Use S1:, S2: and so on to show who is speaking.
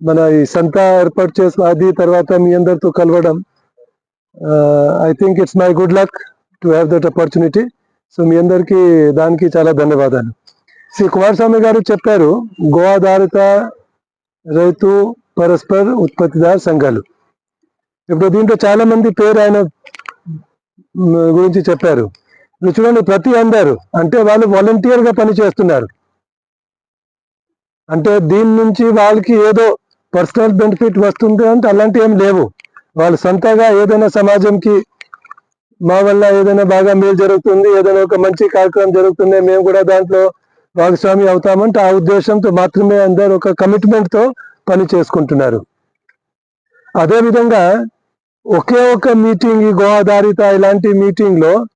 S1: మన ఈ సంత ఏర్పాటు చేసిన అది తర్వాత మీ అందరితో కలవడం I think it's my good luck to have that opportunity so మీ అందరికీ దానికి చాలా ధన్యవాదాలు. శ్రీ కుమారస్వామి గారు చెప్పారు గోవాధారిత రైతు పరస్పర్ ఉత్పత్తిదారు సంఘాలు. ఇప్పుడు దీంట్లో చాలా మంది పేరు ఆయన గురించి చెప్పారు. చూడండి ప్రతి అందరు అంటే వాళ్ళు వాలంటీర్గా గా పని చేస్తున్నారు అంటే దీని నుంచి వాళ్ళకి ఏదో పర్సనల్ బెనిఫిట్ వస్తుంది అంటే అలాంటివి ఏం లేవు. వాళ్ళు సొంతగా ఏదైనా సమాజంకి మా వల్ల ఏదైనా బాగా మేలు జరుగుతుంది ఏదైనా ఒక మంచి కార్యక్రమం జరుగుతుంది మేము కూడా దాంట్లో భాగస్వామి అవుతామంటే ఆ ఉద్దేశంతో మాత్రమే అందరు ఒక కమిట్మెంట్తో పని చేసుకుంటున్నారు. అదేవిధంగా ఒకే ఒక మీటింగ్ ఈ ఇలాంటి మీటింగ్లో